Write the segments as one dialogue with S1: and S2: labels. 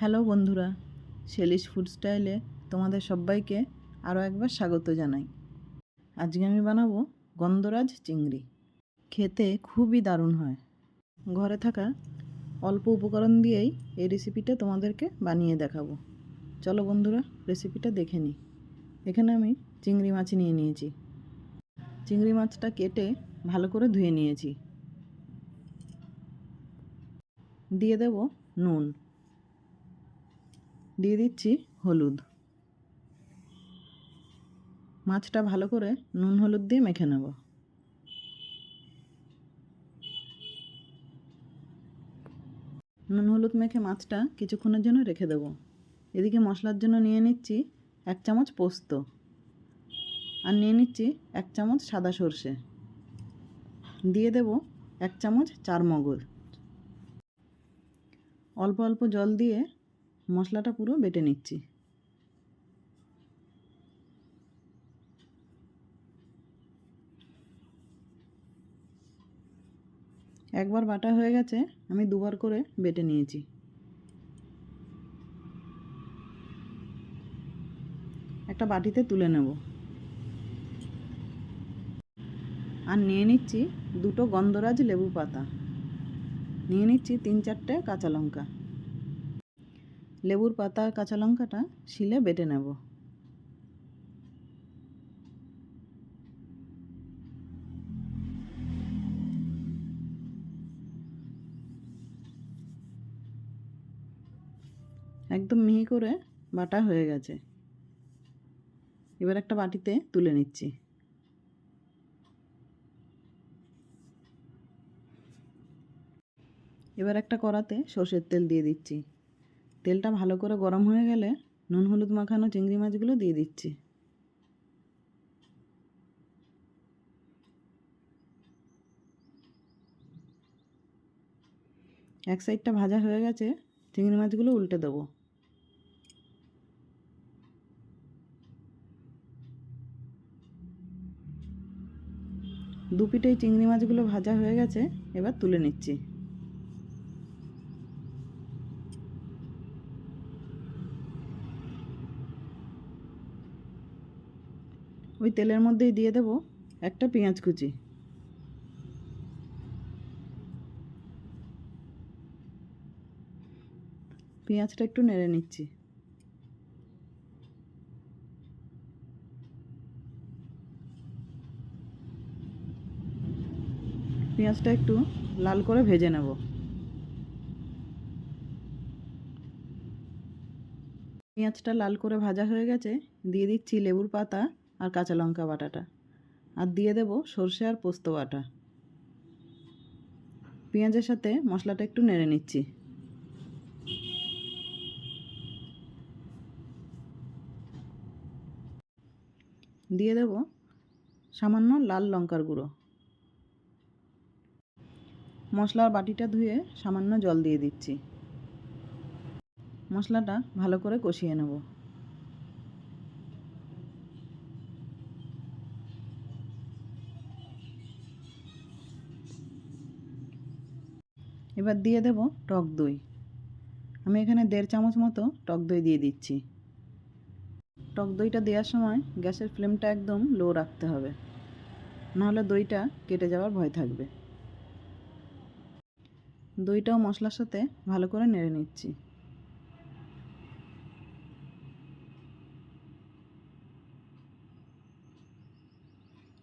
S1: Hello বন্ধুরা, শেলিশ food স্টাইলে তোমাদের সবাইকে আরও একবার স্বাগত জানাই। আজকে আমি বানাবো গন্ধরাজ চিংড়ি। খেতে খুবই দারুণ হয়। ঘরে থাকা অল্প উপকরণ দিয়েই এই রেসিপিটা তোমাদেরকে বানিয়ে দেখাবো। চলো বন্ধুরা রেসিপিটা দেখে নিই। এখানে আমি চিংড়ি মাছ নিয়ে নিয়েছি। চিংড়ি মাছটা কেটে ভালো করে ধুয়ে নিয়েছি। দিয়ে দেব নুন। দিয়ে দিচ্ছি হলুদ। মাছটা ভালো করে নুন হলুদ দিয়ে মেখে নেব। নুন হলুদ মেখে মাছটা কিছুক্ষণের জন্য রেখে দেব। এদিকে মশলার জন্য নিয়ে নিচ্ছি এক চামচ পোস্ত আর নিয়ে নিচ্ছি এক চামচ সাদা সর্ষে। দিয়ে দেব এক চামচ চার মগজ অল্প অল্প জল দিয়ে মশলাটা পুরো বেটে নিচ্ছি। একবার বাটা হয়ে গেছে, আমি দুবার করে বেটে নিয়েছি। একটা বাটিতে তুলে নেব। আর নিয়ে নিচ্ছি দুটো গন্ধরাজ লেবু পাতা নিয়ে নিচ্ছি তিন চারটে কাঁচা লঙ্কা। লেবুর পাতা আর কাঁচা লঙ্কাটা শিলে বেটে নেব। একদম মিহি করে বাটা হয়ে গেছে। এবার একটা বাটিতে তুলে নিচ্ছি। এবার একটা কড়াতে সর্ষের তেল দিয়ে দিচ্ছি। তেলটা ভালো করে গরম হয়ে গেলে নুন, হলুদ মাখানো চিংড়ি মাছগুলো দিয়ে দিচ্ছি। এক সাইডটা ভাজা হয়ে গেছে, চিংড়ি মাছগুলো উল্টে দেবো। দু পিঠেই চিংড়ি মাছগুলো ভাজা হয়ে গেছে, এবার তুলে নিচ্ছি। ওই তেলের মধ্যেই দিয়ে দেব একটা পেঁয়াজ কুচি। পেঁয়াজটা একটু নেড়ে নিচ্ছি। পেঁয়াজটা একটু লাল করে ভেজে নেব। পেঁয়াজটা লাল করে ভাজা হয়ে গেছে, দিয়ে দিচ্ছি লেবুর পাতা। আর কাঁচা লঙ্কা বাটাটা। আর দিয়ে দেব সর্ষে আর পোস্ত বাটা। পেঁয়াজের সাথে মশলাটা একটু নেড়ে নিচ্ছি। দিয়ে দেব সামান্য লাল লঙ্কার গুঁড়ো। মশলার বাটিটা ধুয়ে সামান্য জল দিয়ে দিচ্ছি। মশলাটা ভালো করে কষিয়ে নেব। এবার দিয়ে দেব টক দই। আমি এখানে দেড় চামচ মতো টক দই দিয়ে দিচ্ছি। টক দইটা দেওয়ার সময় গ্যাসের ফ্লেমটা একদম লো রাখতে হবে। নাহলে দইটা কেটে যাওয়ার ভয় থাকবে। দইটাও মশলার সাথে ভালো করে নেড়ে নিচ্ছি।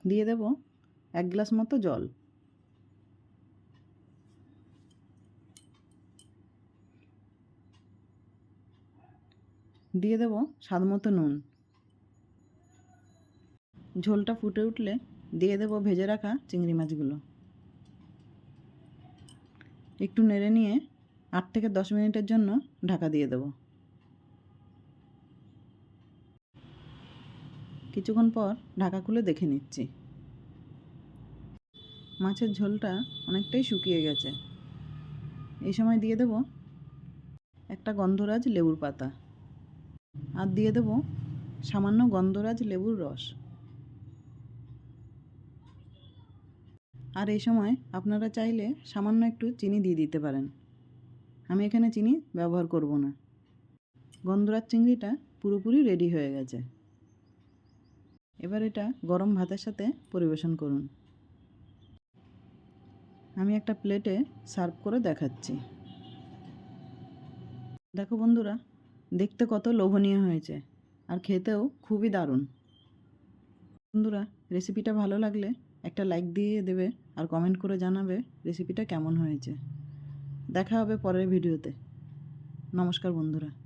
S1: দিয়ে দেব এক গ্লাস মতো জল। দিয়ে দেব স্বাদ মতো নুন। ঝোলটা ফুটে উঠলে দিয়ে দেব ভেজে রাখা চিংড়ি মাছগুলো। একটু নেড়ে নিয়ে আট থেকে দশ মিনিটের জন্য ঢাকা দিয়ে দেব। কিছুক্ষণ পর ঢাকা খুলে দেখে নিচ্ছি। মাছের ঝোলটা অনেকটাই শুকিয়ে গেছে। এই সময় দিয়ে দেব একটা গন্ধরাজ লেবুর পাতা। আর দিয়ে দেব সামান্য গন্ধরাজ লেবুর রস। আর এই সময় আপনারা চাইলে সামান্য একটু চিনি দিয়ে দিতে পারেন। আমি এখানে চিনি ব্যবহার করব না। গন্ধরাজ চিংড়িটা পুরোপুরি রেডি হয়ে গেছে। এবার এটা গরম ভাতের সাথে পরিবেশন করুন। আমি একটা প্লেটে সার্ভ করে দেখাচ্ছি। দেখো বন্ধুরা দেখতে কত লোভনীয় হয়েছে। আর খেতেও খুবই দারুণ। বন্ধুরা রেসিপিটা ভালো লাগলে একটা লাইক দিয়ে দেবে আর কমেন্ট করে জানাবে রেসিপিটা কেমন হয়েছে। দেখা হবে পরের ভিডিওতে নমস্কার বন্ধুরা।